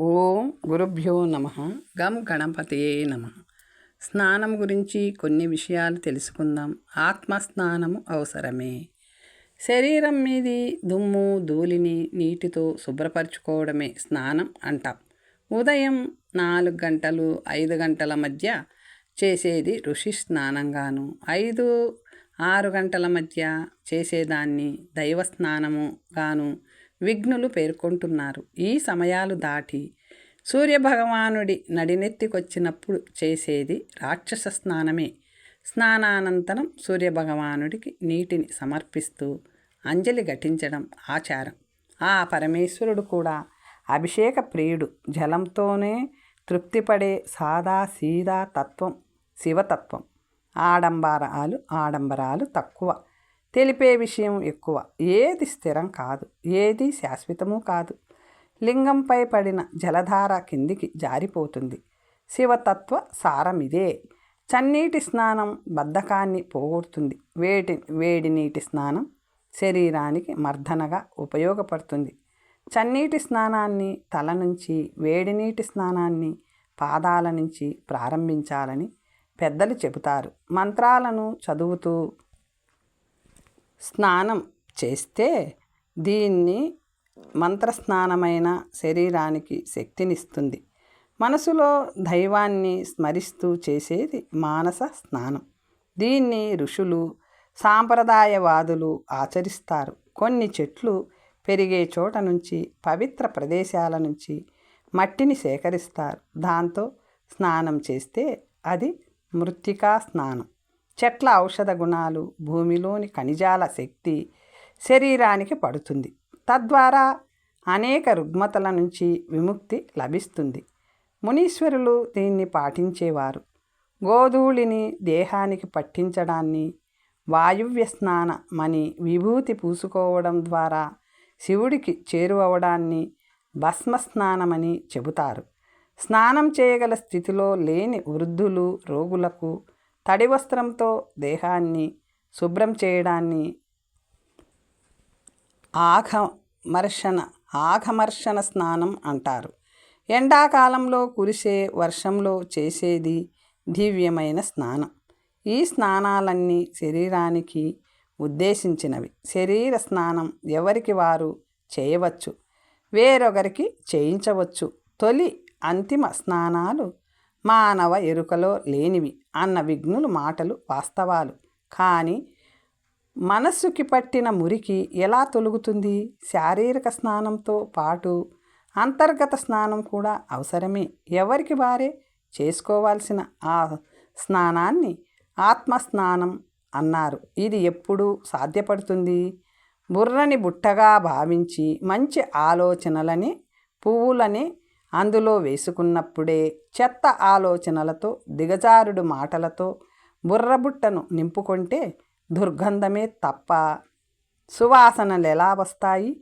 ఓం గురుభ్యో నమ. గం గణపతియే నమ. స్నానం గురించి కొన్ని విషయాలు తెలుసుకుందాం. ఆత్మ స్నానము అవసరమే. శరీరం మీది దుమ్ము ధూళిని నీటితో శుభ్రపరచుకోవడమే స్నానం అంటాం. ఉదయం నాలుగు గంటలు ఐదు గంటల మధ్య చేసేది ఋషి స్నానంగాను. ఐదు ఆరు గంటల మధ్య చేసేదాన్ని దైవ స్నానము గాను విఘ్నులు పేర్కొంటున్నారు. ఈ సమయాలు దాటి సూర్యభగవానుడి నడినెత్తికొచ్చినప్పుడు చేసేది రాక్షస స్నానమే. స్నానానంతరం సూర్యభగవానుడికి నీటిని సమర్పిస్తూ అంజలి ఘటించడం ఆచారం. ఆ పరమేశ్వరుడు కూడా అభిషేక ప్రియుడు. జలంతోనే తృప్తిపడే సాదా సీదా తత్వం శివతత్వం. ఆడంబరాలు ఆడంబరాలు తక్కువ. తెలిపే విషయం ఎక్కువ. ఏది స్థిరం కాదు ఏది శాశ్వతము కాదు. లింగంపై పడిన జలధార కిందికి జారిపోతుంది. శివతత్వ సారమిదే. చన్నీటి స్నానం బద్ధకాన్ని పోగొడుతుంది. వేడి వేడి నీటి స్నానం శరీరానికి మర్దనగా ఉపయోగపడుతుంది. చన్నీటి స్నానాన్ని తల నుంచి వేడి నీటి స్నానాన్ని పాదాల నుంచి ప్రారంభించాలని పెద్దలు చెబుతారు. మంత్రాలను చదువుతూ స్నానం చేస్తే దీన్ని మంత్రస్నానమైన శరీరానికి శక్తినిస్తుంది. మనసులో దైవాన్ని స్మరిస్తూ చేసేది మానస స్నానం. దీన్ని ఋషులు సాంప్రదాయవాదులు ఆచరిస్తారు. కొన్ని చెట్లు పెరిగే చోట నుంచి పవిత్ర ప్రదేశాల నుంచి మట్టిని సేకరిస్తారు. దాంతో స్నానం చేస్తే అది మృత్తికా స్నానం. చెట్ల ఔషధ గుణాలు భూమిలోని ఖనిజాల శక్తి శరీరానికి పడుతుంది. తద్వారా అనేక రుగ్మతల నుంచి విముక్తి లభిస్తుంది. మునీశ్వరులు దీన్ని పాటించేవారు. గోధూళిని దేహానికి పట్టించడాన్ని వాయువ్య స్నానమని విభూతి పూసుకోవడం ద్వారా శివుడికి చేరువవడాన్ని భస్మస్నానమని చెబుతారు. స్నానం చేయగల స్థితిలో లేని వృద్ధులు రోగులకు తడి వస్త్రంతో దేహాన్ని శుభ్రం చేయడాన్ని ఆఘమర్షణ ఆఘమర్షణ స్నానం అంటారు. ఎండాకాలంలో కురిసే వర్షంలో చేసేది దివ్యమైన స్నానం. ఈ స్నానాలన్నీ శరీరానికి ఉద్దేశించినవి. శరీర స్నానం ఎవరికి వారు చేయవచ్చు? వేరొకరికి చేయించవచ్చు. తొలి అంతిమ స్నానాలు మానవ ఎరుకలో లేనివి. అన్న విఘ్నులు మాటలు వాస్తవాలు. కానీ మనస్సుకి పట్టిన మురికి ఎలా తొలుగుతుంది? శారీరక స్నానంతో పాటు అంతర్గత స్నానం కూడా అవసరమే. ఎవరికి వారే? చేసుకోవాల్సిన ఆ స్నానాన్ని ఆత్మస్నానం అన్నారు. ఇది ఎప్పుడు సాధ్యపడుతుంది? బుర్రని బుట్టగా భావించి మంచి ఆలోచనలని పువ్వులని అందులో వేసుకున్నప్పుడే చెత్త ఆలోచనలతో దిగజారుడు మాటలతో బుర్రబుట్టను నింపుకుంటే దుర్గంధమే తప్ప సువాసనలు ఎలా వస్తాయి?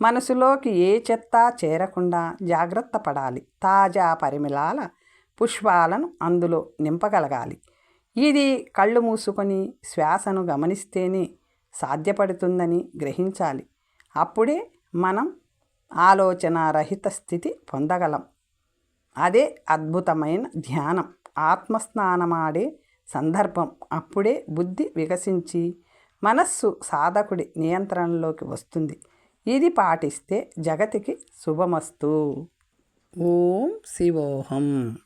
మనసులోకి ఏ చెత్త చేరకుండా జాగ్రత్త పడాలి. తాజా పరిమళాల పుష్పాలను అందులో నింపగలగాలి. ఇది కళ్ళు మూసుకొని శ్వాసను గమనిస్తేనే సాధ్యపడుతుందని గ్రహించాలి. అప్పుడే మనం ఆలోచనారహిత స్థితి పొందగలం. అదే అద్భుతమైన ధ్యానం. ఆత్మస్నానమాడే సందర్భం. అప్పుడే బుద్ధి వికసించి మనస్సు సాధకుడి నియంత్రణలోకి వస్తుంది. ఇది పాటిస్తే జగతికి శుభమస్తు. ఓం శివోహం.